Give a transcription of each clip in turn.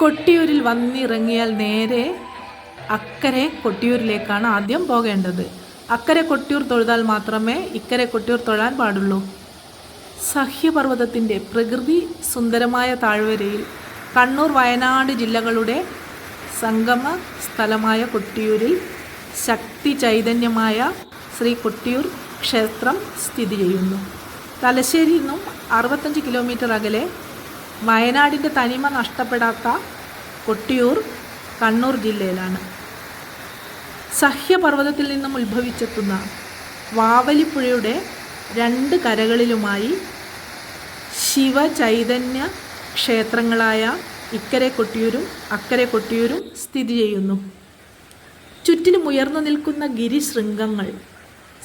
കൊട്ടിയൂരിൽ വന്നിറങ്ങിയാൽ നേരെ അക്കരെ കൊട്ടിയൂരിലേക്കാണ് ആദ്യം പോകേണ്ടത്. അക്കരെ കൊട്ടിയൂർ തൊഴുതാൽ മാത്രമേ ഇക്കരെ കൊട്ടിയൂർ തൊഴാൻ പാടുള്ളൂ. സഹ്യപർവതത്തിന്റെ പ്രകൃതി സുന്ദരമായ താഴ്വരയിൽ കണ്ണൂർ വയനാട് ജില്ലകളുടെ സംഗമ സ്ഥലമായ കൊട്ടിയൂരിൽ ശക്തി ചൈതന്യമായ ശ്രീ കൊട്ടിയൂർ ക്ഷേത്രം സ്ഥിതി ചെയ്യുന്നു. തലശ്ശേരിയിൽ നിന്നും അറുപത്തഞ്ച് കിലോമീറ്റർ അകലെ വയനാടിന്റെ തനിമ നഷ്ടപ്പെടാത്ത കൊട്ടിയൂർ കണ്ണൂർ ജില്ലയിലാണ്. സഹ്യപർവതത്തിൽ നിന്നും ഉത്ഭവിച്ചെത്തുന്ന വാവലിപ്പുഴയുടെ രണ്ട് കരകളിലുമായി ശിവചൈതന്യ ക്ഷേത്രങ്ങളായ ഇക്കരെ കൊട്ടിയൂരും അക്കരെ കൊട്ടിയൂരും സ്ഥിതി ചെയ്യുന്നു. ചുറ്റിലും ഉയർന്നു നിൽക്കുന്ന ഗിരിശൃംഗങ്ങൾ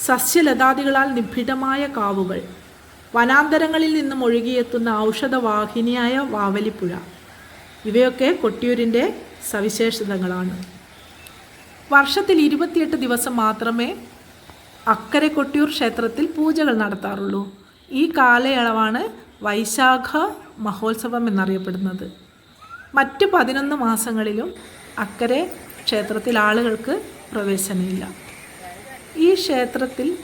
സസ്യലതാദികളാൽ നിബിഡമായ കാവുകൾ വനാന്തരങ്ങളിൽ നിന്നും ഒഴുകിയെത്തുന്ന ഔഷധവാഹിനിയായ വാവലിപ്പുഴ. ഇവയൊക്കെ കൊട്ടിയൂരിന്റെ സവിശേഷതകളാണ്. വർഷത്തിൽ ഇരുപത്തിയെട്ട് ദിവസം മാത്രമേ അക്കരെ കൊട്ടിയൂർ ക്ഷേത്രത്തിൽ പൂജകൾ നടത്താറുള്ളൂ. ഈ കാലയളവാണ് വൈശാഖ മഹോത്സവം എന്നറിയപ്പെടുന്നത്. മറ്റ് പതിനൊന്ന് മാസങ്ങളിലും അക്കരെ ക്ഷേത്രത്തിൽ ആളുകൾക്ക് പ്രവേശനമില്ല. ഈ ക്ഷേത്രത്തിൽ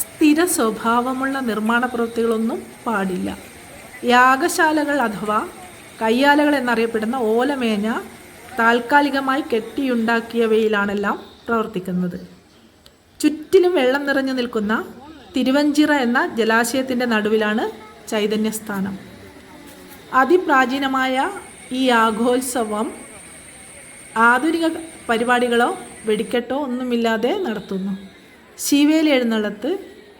സ്ഥിര സ്വഭാവമുള്ള നിർമ്മാണ പ്രവൃത്തികളൊന്നും പാടില്ല. യാഗശാലകൾ അഥവാ കയ്യാലകൾ എന്നറിയപ്പെടുന്ന ഓലമേഞ്ഞ താൽക്കാലികമായി കെട്ടിയുണ്ടാക്കിയവയിലാണെല്ലാം പ്രവർത്തിക്കുന്നത്. ചുറ്റിലും വെള്ളം നിറഞ്ഞു നിൽക്കുന്ന തിരുവഞ്ചിറ എന്ന ജലാശയത്തിന്റെ നടുവിലാണ് ചൈതന്യസ്ഥാനം. അതിപ്രാചീനമായ ഈ ആഘോത്സവം ആധുനിക പരിപാടികളോ വെടിക്കെട്ടോ ഒന്നുമില്ലാതെ നടത്തുന്നു. ശിവേലി എഴുന്നള്ളത്ത്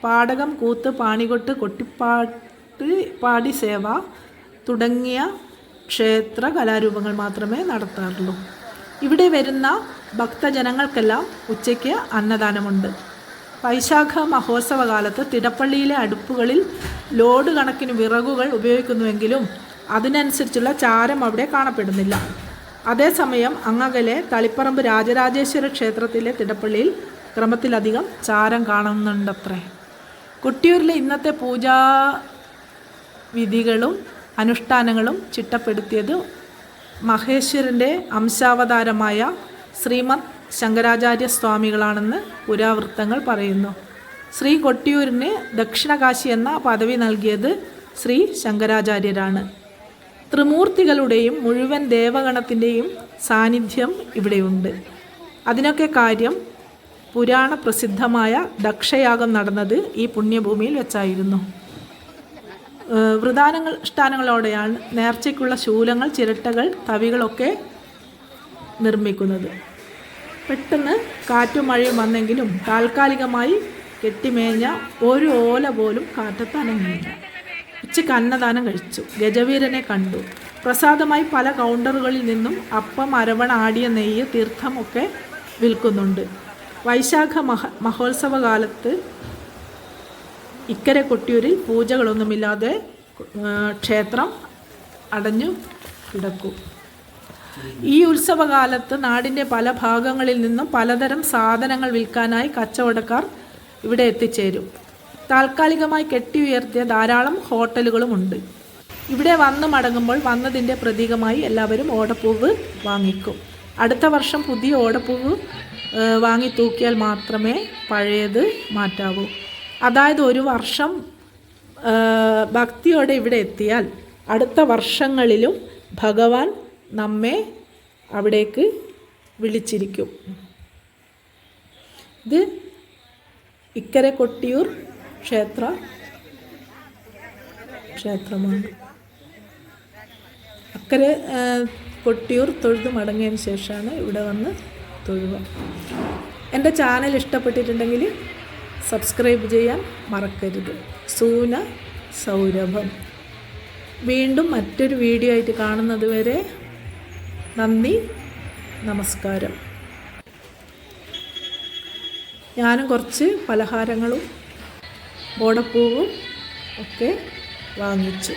പാടകം കൂത്ത് പാണികൊട്ട് കൊട്ടിപ്പാട്ട് പാടി സേവ തുടങ്ങിയ ക്ഷേത്ര കലാരൂപങ്ങൾ മാത്രമേ നടത്താറുള്ളൂ. ഇവിടെ വരുന്ന ഭക്തജനങ്ങൾക്കെല്ലാം ഉച്ചയ്ക്ക് അന്നദാനമുണ്ട്. വൈശാഖ മഹോത്സവ കാലത്ത് തിടപ്പള്ളിയിലെ അടുപ്പുകളിൽ ലോഡ് കണക്കിന് വിറകുകൾ ഉപയോഗിക്കുന്നുവെങ്കിലും അതിനനുസരിച്ചുള്ള ചാരം അവിടെ കാണപ്പെടുന്നില്ല. അതേസമയം അങ്ങകലെ തളിപ്പറമ്പ് രാജരാജേശ്വര ക്ഷേത്രത്തിലെ തിടപ്പള്ളിയിൽ ക്രമത്തിലധികം ചാരം കാണുന്നുണ്ടത്രേ. കൊട്ടിയൂരിലെ ഇന്നത്തെ പൂജാ വിധികളും അനുഷ്ഠാനങ്ങളും ചിട്ടപ്പെടുത്തിയത് മഹേശ്വരന്റെ അംശാവതാരമായ ശ്രീമദ് ശങ്കരാചാര്യ സ്വാമികളാണെന്ന് പുരാവൃത്തങ്ങൾ പറയുന്നു. ശ്രീ കൊട്ടിയൂരിന് ദക്ഷിണകാശി എന്ന പദവി നൽകിയത് ശ്രീ ശങ്കരാചാര്യരാണ്. ത്രിമൂർത്തികളുടെയും മുഴുവൻ ദേവഗണത്തിന്റെയും സാന്നിധ്യം ഇവിടെയുണ്ട്. അതിനൊക്കെ കാര്യം പുരാണ പ്രസിദ്ധമായ ദക്ഷയാഗം നടന്നത് ഈ പുണ്യഭൂമിയിൽ വെച്ചായിരുന്നു. വൃതാനങ്ങൾ ഷ്ടാനങ്ങളോടെയാണ് നേർച്ചയ്ക്കുള്ള ശൂലങ്ങൾ ചിരട്ടകൾ തവികളൊക്കെ നിർമ്മിക്കുന്നത്. പെട്ടെന്ന് കാറ്റും മഴയും വന്നെങ്കിലും താൽക്കാലികമായി കെട്ടിമേഞ്ഞ ഒരു ഓല പോലും കാറ്റത്ത് അനങ്ങിയില്ല ഉച്ചയ്ക്ക് അന്നദാനം കഴിച്ചു. ഗജവീരനെ കണ്ടു. പ്രസാദമായി പല കൗണ്ടറുകളിൽ നിന്നും അപ്പം അരവണ ആടിയ നെയ്യ് തീർത്ഥമൊക്കെ വിൽക്കുന്നുണ്ട്. വൈശാഖ മഹ മഹോത്സവ കാലത്ത് ഇക്കരെ കൊട്ടിയൂരിൽ പൂജകളൊന്നുമില്ലാതെ ക്ഷേത്രം അടഞ്ഞു കിടക്കും. ഈ ഉത്സവകാലത്ത് നാടിന്റെ പല ഭാഗങ്ങളിൽ നിന്നും പലതരം സാധനങ്ങൾ വിൽക്കാനായി കച്ചവടക്കാർ ഇവിടെ എത്തിച്ചേരും. താൽക്കാലികമായി കെട്ടി ഉയർത്തിയ ധാരാളം ഹോട്ടലുകളുമുണ്ട്. ഇവിടെ വന്ന് മടങ്ങുമ്പോൾ വന്നതിന്റെ പ്രതീകമായി എല്ലാവരും ഓടപ്പൂവ് വാങ്ങിക്കും. അടുത്ത വർഷം പുതിയ ഓടപ്പൂവ് വാങ്ങി തൂക്കിയാൽ മാത്രമേ പഴയത് മാറ്റാവൂ. അതായത് ഒരു വർഷം ഭക്തിയോടെ ഇവിടെ എത്തിയാൽ അടുത്ത വർഷങ്ങളിലും ഭഗവാൻ നമ്മെ അവിടേക്ക് വിളിച്ചിരിക്കും. ഇത് ഇക്കരെ കൊട്ടിയൂർ ക്ഷേത്ര ക്ഷേത്രമാണ്. അക്കരെ കൊട്ടിയൂർ തൊഴുതു മടങ്ങിയതിന് ശേഷമാണ് ഇവിടെ വന്ന് തൊഴുക എന്റെ ചാനൽ ഇഷ്ടപ്പെട്ടിട്ടുണ്ടെങ്കിൽ സബ്സ്ക്രൈബ് ചെയ്യാൻ മറക്കരുത്. സൂന സൗരഭം. വീണ്ടും മറ്റൊരു വീഡിയോ ആയിട്ട് കാണുന്നത് വരെ നന്ദി നമസ്കാരം. ഞാനും കുറച്ച് പലഹാരങ്ങളും ഓടപ്പൂവും ഒക്കെ വാങ്ങിച്ചു.